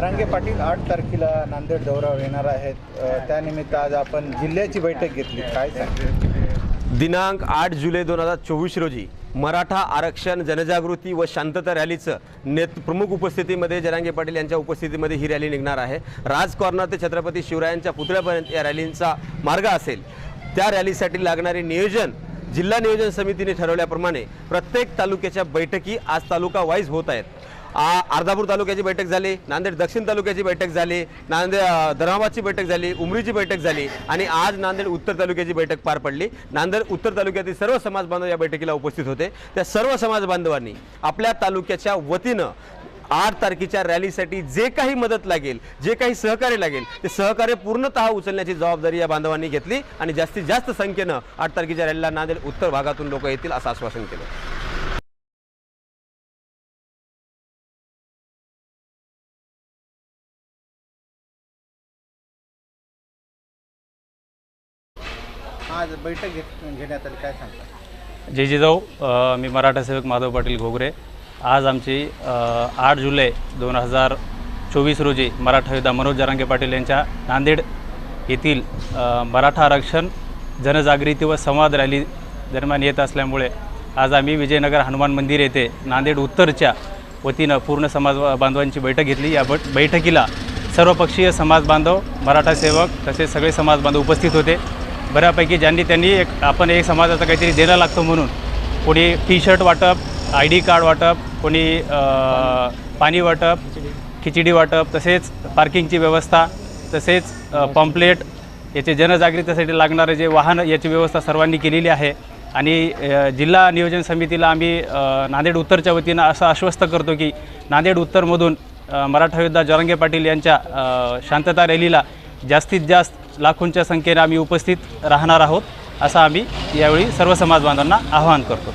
जरांगे पाटील आठ तारखेला नांदेड दौऱ्यावर येणार आहेत. त्यानिमित्त आज आपण जिल्ह्याची बैठक घेतली. काय दिनांक आठ जुलै दोन हजार चोवीस रोजी मराठा आरक्षण जनजागृती व शांतता रॅलीचं नेत प्रमुख उपस्थितीमध्ये जरांगे पाटील यांच्या उपस्थितीमध्ये ही रॅली निघणार आहे. राज कॉर्नर ते छत्रपती शिवरायांच्या पुतळ्यापर्यंत या रॅलींचा मार्ग असेल. त्या रॅलीसाठी लागणारे नियोजन जिल्हा नियोजन समितीने ठरवल्याप्रमाणे प्रत्येक तालुक्याच्या बैठकी आज तालुका वाईज होत आहेत. अर्धापूर तालुक्याची बैठक झाली नांदेड दक्षिण तालुक्याची बैठक झाली नांदेड धर्माबादची बैठक झाली उमरीची बैठक झाली आणि आज नांदेड उत्तर तालुक्याची बैठक पार पडली. नांदेड उत्तर तालुक्यातील सर्व समाज बांधव या बैठकीला उपस्थित होते. त्या सर्व समाज बांधवांनी आपल्या तालुक्याच्या वतीनं आठ तारखेच्या रॅलीसाठी जे काही मदत लागेल जे काही सहकार्य लागेल ते सहकार्य पूर्णतः उचलण्याची जबाबदारी या बांधवांनी घेतली आणि जास्तीत जास्त संख्येनं आठ तारखेच्या रॅलीला नांदेड उत्तर भागातून लोक येतील असं आश्वासन केलं. आज बैठक घेत घेण्यात आली काय सांगता? जय जिजाऊ अ, मी मराठा सेवक माधव पाटील घोगरे. आज आमची अ, आठ जुलै दोन हजार चोवीस रोजी मराठा योद्धा मनोज जरांगे पाटील यांच्या नांदेड येथील अ, मराठा आरक्षण जनजागृती व संवाद रॅली दरम्यान येत असल्यामुळे आज आम्ही विजयनगर हनुमान मंदिर येथे नांदेड उत्तरच्या वतीनं पूर्ण समाज बांधवांची बैठक घेतली. या बट बैठकीला सर्वपक्षीय समाज बांधव मराठा सेवक तसेच सगळे समाज बांधव उपस्थित होते. बऱ्यापैकी ज्यांनी त्यांनी एक आपण एक समाजाचा काहीतरी देणं लागतो म्हणून. कोणी टी शर्ट वाटप आय डी कार्ड वाटप कोणी पाणी वाटप खिचडी वाटप तसेच पार्किंगची व्यवस्था तसेच पॉम्पलेट याचे जनजागृतीसाठी लागणारे जे वाहन याची व्यवस्था सर्वांनी केलेली आहे. आणि जिल्हा नियोजन समितीला आम्ही नांदेड उत्तरच्या वतीनं असं आश्वस्त करतो की नांदेड उत्तरमधून मराठा योद्धा जोरंगे पाटील यांच्या शांतता रॅलीला जास्तीत जास्त लाखोंच्या संख्येने आम्ही उपस्थित राहणार आहोत असं आम्ही यावेळी सर्व समाज बांधवांना आवाहन करतो.